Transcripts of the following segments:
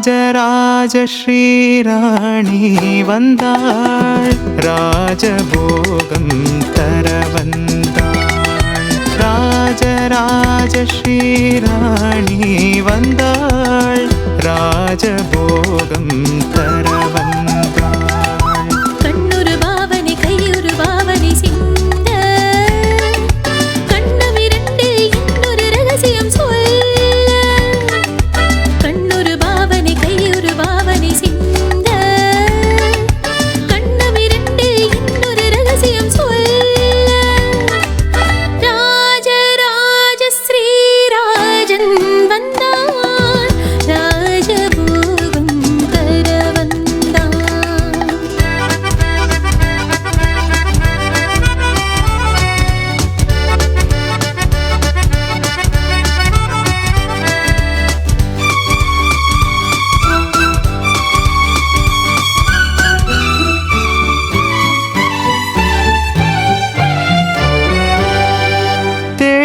ராஜராஜ ஸ்ரீராணி வந்தாள். ராஜபோகம் தர வந்தாள் ராஜராஜ ஸ்ரீராணி வந்தாள். ராஜபோகம் தர வந்தாள்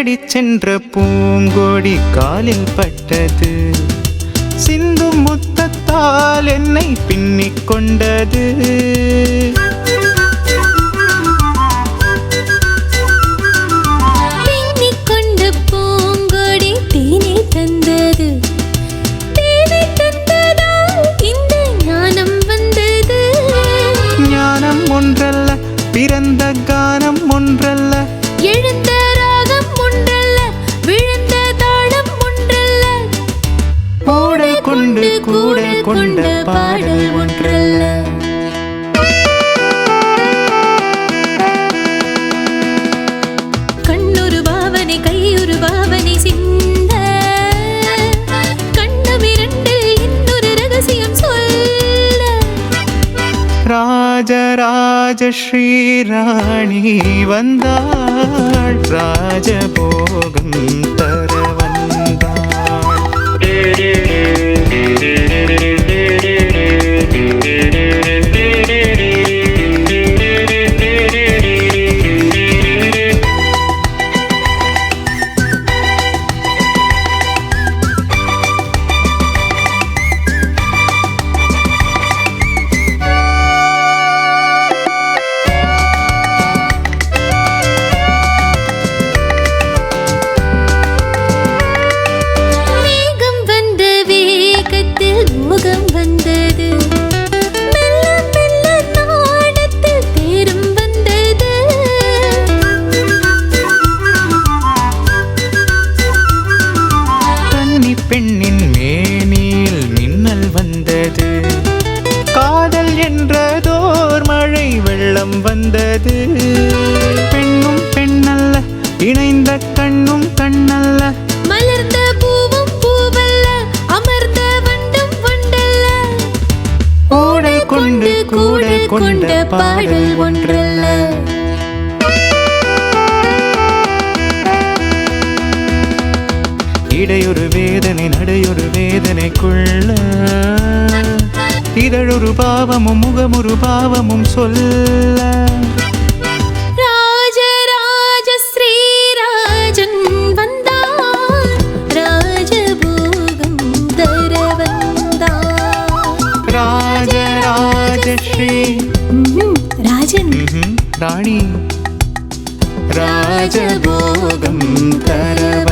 தேடிச் சென்ற பூங்கொடி காலில் பட்டது. சிந்தும் முத்தத்தால் என்னை பின்னிக் கொண்டது. கொண்டு கூட கொண்ட பாடல் ஒன்றல்ல. கண்ணொரு பாவனை கையொரு பாவனை சிந்த. கண்ணமிரண்டு இன்னொரு ரகசியம் சொல்ல. ராஜராஜ ஸ்ரீராணி வந்தாள். ராஜபோகம் கூட கொண்ட பாடல் ஒன்றல்ல. இடையொரு வேதனை நடையொரு வேதனைக்குள்ள. இதழொரு பாவமும் முகமொரு பாவமும் சொல்ல. ராணி. ராஜபோகம் தர